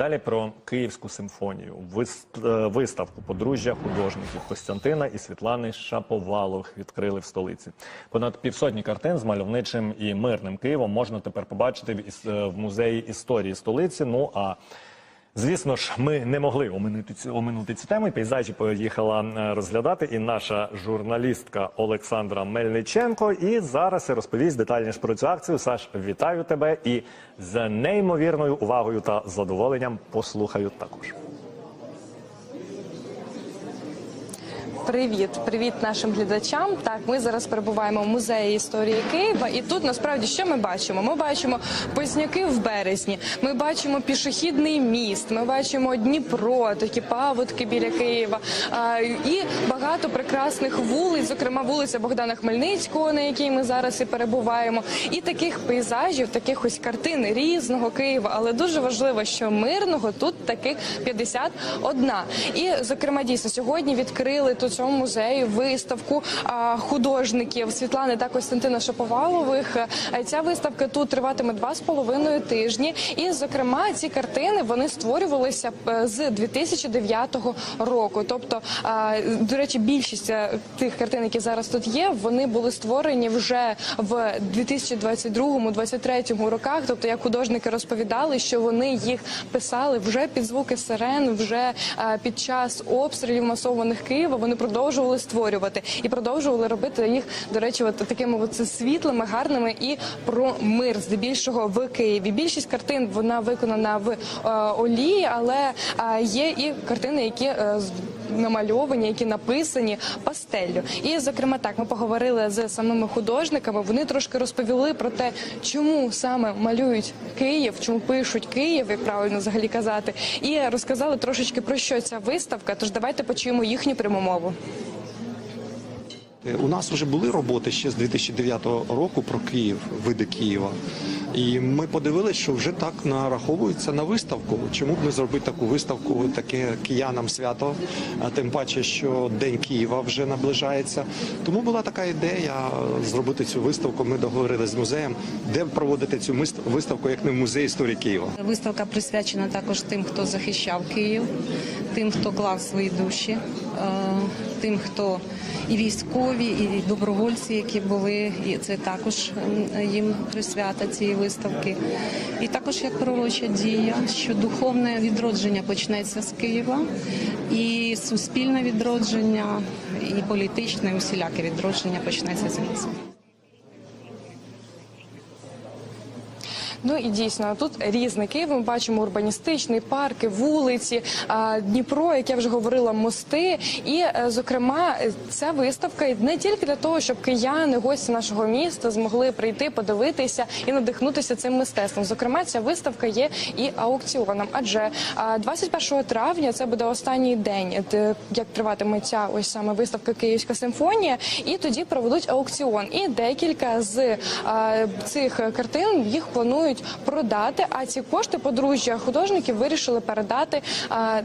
далі про Київську симфонію. Е, Виставку подружжя художників Костянтина і Світлани Шаповалових відкрили в столиці. Понад півсотні картин з мальовничим і мирним Києвом можна тепер побачити в, е, музеї історії столиці. Ну а Звісно ж, ми не могли оминути цю оминути цю тему. і Пейзажі поїхала е, розглядати і наша журналістка Олександра Мельниченко. І зараз розповість детальніше про цю акцію. Саш, вітаю тебе і з неймовірною увагою та задоволенням послухаю також. Привіт, привіт нашим глядачам. Так, ми зараз перебуваємо в музеї історії Києва, і тут насправді що ми бачимо? Ми бачимо позняки в березні. Ми бачимо пішохідний міст. Ми бачимо Дніпро, такі паводки біля Києва. І багато прекрасних вулиць, зокрема вулиця Богдана Хмельницького, на якій ми зараз і перебуваємо. І таких пейзажів, таких ось картин різного Києва. Але дуже важливо, що мирного тут таких 51. І зокрема, дійсно сьогодні відкрили тут цьому музеї виставку художників Світлани та Костянтина Шаповалових. Е, Ця виставка тут триватиме два з половиною тижні. І зокрема, ці картини вони створювалися е, з 2009 року. Тобто, до речі, більшість е, тих картин, які зараз тут є, вони були створені вже в 2022-2023 роках. Тобто, як художники розповідали, що вони їх писали вже під звуки сирен, вже під час обстрілів масованих Києва. Вони продовжували створювати і продовжували робити їх, до речі, от такими от світлими, гарними і про мир, здебільшого в Києві. Більшість картин вона виконана в е, олії, але е, є і картини, які е, намальовані, які написані пастеллю. І зокрема, так ми поговорили з самими художниками. Вони трошки розповіли про те, чому саме малюють Київ, чому пишуть Київ, як правильно взагалі казати, і розказали трошечки про що ця виставка. Тож давайте почуємо їхню пряму мову. Е, У нас вже були роботи ще з 2009 року про Київ, види Києва. І ми подивилися, що вже так нараховується на виставку. Чому б не зробити таку виставку, таке киянам свято, тим паче, що День Києва вже наближається. Тому була така ідея зробити цю виставку. Ми договорилися з музеєм, де проводити цю виставку, як не в музеї історії Києва. Виставка присвячена також тим, хто захищав Київ, тим, хто клав свої душі, е, тим, хто і військові, і добровольці, які були, і це також їм присвята цієї виставки. І також як пророча дія, що духовне відродження почнеться з Києва, і суспільне відродження, і політичне, і усіляке відродження почнеться звідси. Ну і дійсно тут різний Київ. Ми бачимо урбаністичний парки, вулиці, Дніпро, як я вже говорила, мости. І е, зокрема, ця виставка не тільки для того, щоб кияни, гості нашого міста змогли прийти, подивитися і надихнутися цим мистецтвом. Зокрема, ця виставка є і аукціоном. Адже а, 21 травня це буде останній день, як триватиме ця ось саме виставка Київська симфонія, і тоді проведуть аукціон. І декілька з цих картин їх планують продати. А ці кошти подружжя художників вирішили передати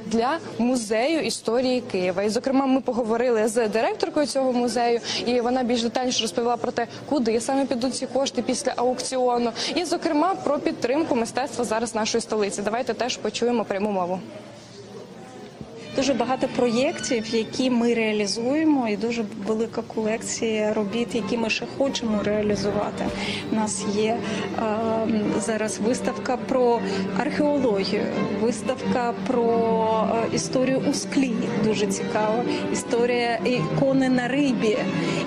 для музею історії Києва. І зокрема, ми поговорили з директоркою цього музею, і вона більш детальніше розповіла про те, куди саме підуть ці кошти після аукціону, і зокрема про підтримку мистецтва зараз нашої столиці. Давайте теж почуємо пряму мову. Дуже багато проєктів, які ми реалізуємо, і дуже велика колекція робіт, які ми ще хочемо реалізувати. У нас є е, зараз виставка про археологію, виставка про е, історію у склі. Дуже цікава. Історія ікони на рибі.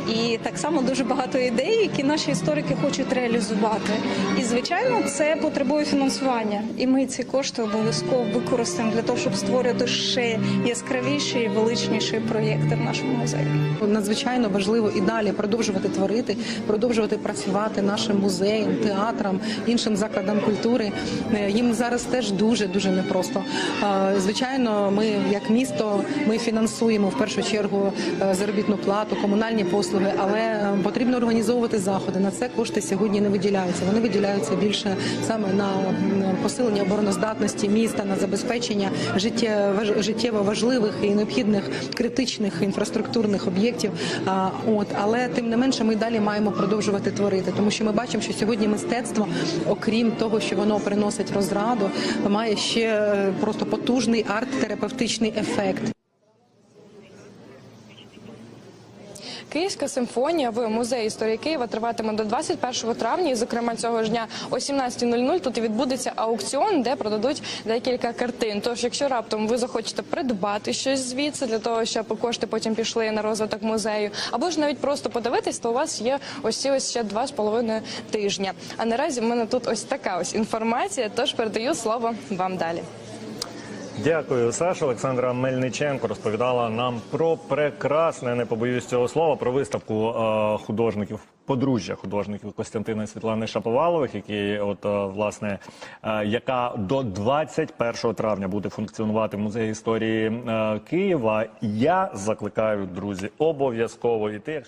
І так само дуже багато ідей, які наші історики хочуть реалізувати. І звичайно, це потребує фінансування. І ми ці кошти обов'язково використаємо для того, щоб створювати ще яскравіші і величніші проєкти в нашому музеї. Надзвичайно важливо і далі продовжувати творити, продовжувати працювати нашим музеям, театрам, іншим закладам культури. Е, Їм зараз теж дуже дуже непросто. Е, Звичайно, ми як місто ми фінансуємо в першу чергу е, заробітну плату, комунальні послуги, але потрібно організовувати заходи. На це кошти сьогодні не виділяються. Вони виділяються більше саме на посилення обороноздатності міста, на забезпечення життєво важливих і необхідних критичних інфраструктурних об'єктів. От але тим не менше, ми далі маємо продовжувати творити, тому що ми бачимо, що сьогодні мистецтво, окрім того, що воно приносить розраду, має ще е, просто потужний арт-терапевтичний ефект. Київська симфонія в музеї історії Києва триватиме до 21 травня. І, зокрема, цього ж дня о 17.00 тут відбудеться аукціон, де продадуть декілька картин. Тож, якщо раптом ви захочете придбати щось звідси для того, щоб кошти потім пішли на розвиток музею, або ж навіть просто подивитись, то у вас є ось ці ось ще два з половиною тижня. А наразі в мене тут ось така ось інформація. Тож передаю слово вам далі. Дякую, Саша. Олександра Мельниченко розповідала нам про прекрасне, не побоюсь цього слова, про виставку е, художників, подружжя художників Костянтина і Світлани Шаповалових, які, от е, власне, е, яка до 21 травня буде функціонувати в музеї історії Києва. Я закликаю, друзі, обов'язково йти.